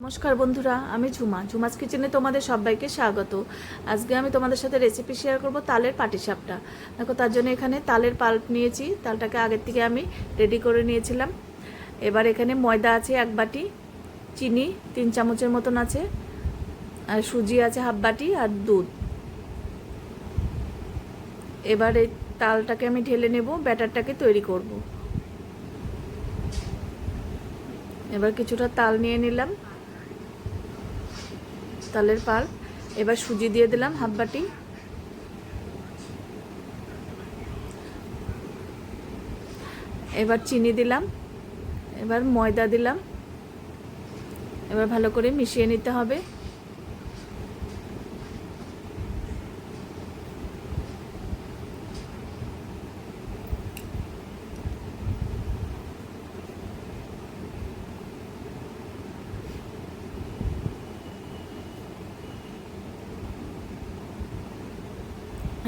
নমস্কার বন্ধুরা, আমি ঝুমা। ঝুমাস কিচেনে তোমাদের সবাইকে স্বাগত। আজকে আমি তোমাদের সাথে রেসিপি শেয়ার করব তালের পাটিসাপটা দেখো, তার জন্য এখানে তালের পাল্প নিয়েছি। তালটাকে আগের থেকে আমি রেডি করে নিয়েছিলাম। এবার এখানে ময়দা আছে এক বাটি, চিনি তিন চামচের মতন আছে, আর সুজি আছে হাফ বাটি আর দুধ। এবার এই তালটাকে আমি ঢেলে নেব, ব্যাটারটাকে তৈরি করব। এবার কিছুটা তাল নিয়ে নিলাম। তালের পাল এবার সুজি দিয়ে দিলাম হাফ বাটি। এবার চিনি দিলাম। এবার ময়দা দিলাম। এবার ভালো করে মিশিয়ে নিতে হবে।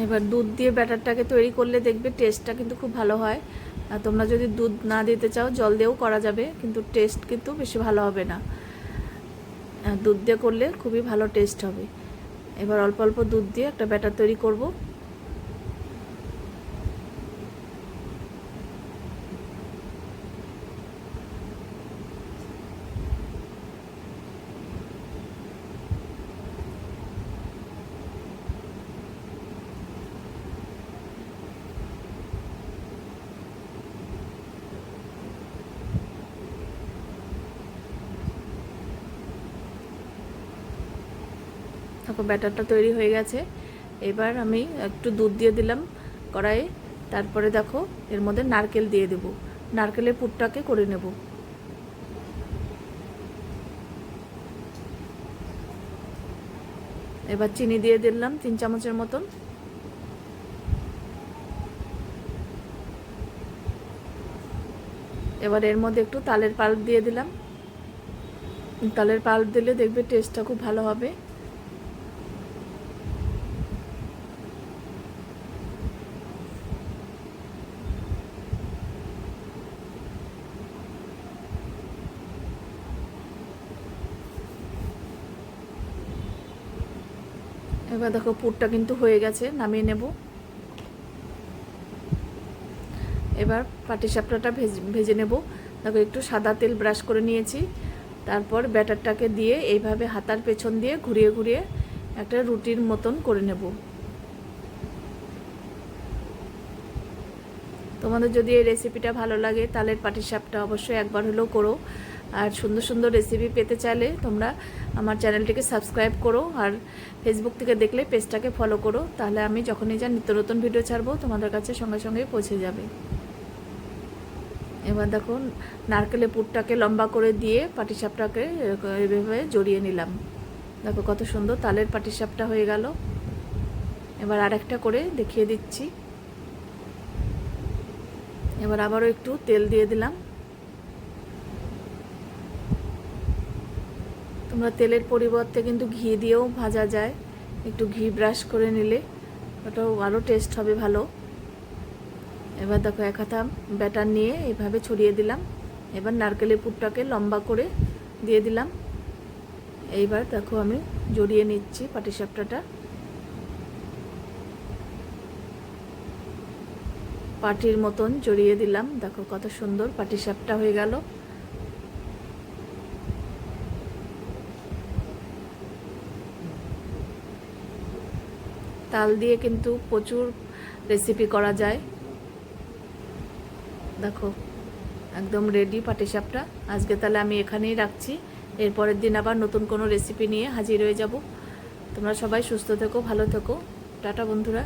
এবার দুধ দিয়ে ব্যাটারটাকে তৈরি করলে দেখবে টেস্টটা কিন্তু খুব ভালো হয়। আর তোমরা যদি দুধ না দিতে চাও, জল দিয়েও করা যাবে, কিন্তু টেস্ট কিন্তু বেশি ভালো হবে না। দুধ দিয়ে করলে খুবই ভালো টেস্ট হবে। এবার অল্প অল্প দুধ দিয়ে একটা ব্যাটার তৈরি করব। দেখো ব্যাটারটা তৈরি হয়ে গেছে। এবার আমি একটু দুধ দিয়ে দিলাম কড়াইয়ে। তারপরে দেখো, এর মধ্যে নারকেল দিয়ে দেব। নারকেলের পুরটাকে করে নেব। এবার চিনি দিয়ে দিলাম তিন চামচের মতন। এবার এর মধ্যে একটু তালের পাল্প দিয়ে দিলাম। তালের পাল্প দিলে দেখবে টেস্টটা খুব ভালো হবে। এবার দেখো পুরটা কিন্তু হয়ে গেছে, নামিয়ে নেব। এবার পাটিসাপটাটা ভেজে ভেজে নেব। দেখো একটু সাদা তেল ব্রাশ করে নিয়েছি। তারপর ব্যাটারটাকে দিয়ে এইভাবে হাতার পেছন দিয়ে ঘুরিয়ে ঘুরিয়ে একটা রুটির মতন করে নেব। তোমাদের যদি এই রেসিপিটা ভালো লাগে তালের পাটিসাপটা অবশ্যই একবার হলেও করো। আর সুন্দর সুন্দর রেসিপি পেতে চাইলে তোমরা আমার চ্যানেলটিকে সাবস্ক্রাইব করো আর ফেসবুক থেকে দেখলে পেজটাকে ফলো করো। তাহলে আমি যখনই যা নিত্য নতুন ভিডিও ছাড়বো, তোমাদের কাছে সঙ্গে সঙ্গে পৌঁছে যাবে। এবার দেখো নারকেলের পুরটাকে লম্বা করে দিয়ে পাটিসাপটাকে এভাবে জড়িয়ে নিলাম। দেখো কত সুন্দর তালের পাটিসাপটা হয়ে গেল। এবার আরেকটা করে দেখিয়ে দিচ্ছি। এবার আবারও একটু তেল দিয়ে দিলাম। তোমরা তেলের পরিবর্তে কিন্তু ঘি দিয়েও ভাজা যায়। একটু ঘি ব্রাশ করে নিলে ওটাও আরও টেস্ট হবে ভালো। এবার দেখো এক হাতা ব্যাটার নিয়ে এভাবে ছড়িয়ে দিলাম। এবার নারকেলের পুরটাকে লম্বা করে দিয়ে দিলাম। এইবার দেখো আমি জড়িয়ে নিচ্ছি পাটিসাপটাটা পাটির মতন জড়িয়ে দিলাম। দেখো কত সুন্দর পাটিসাপটা হয়ে গেল। তাল দিয়ে কিন্তু প্রচুর রেসিপি করা যায়। দেখো, একদম রেডি পাটিসাপটা। আজকে তাহলে আমি এখানেই রাখছি। এরপরের দিন আবার নতুন কোনো রেসিপি নিয়ে হাজির হয়ে যাব। তোমরা সবাই সুস্থ থেকো, ভালো থেকো। টাটা বন্ধুরা।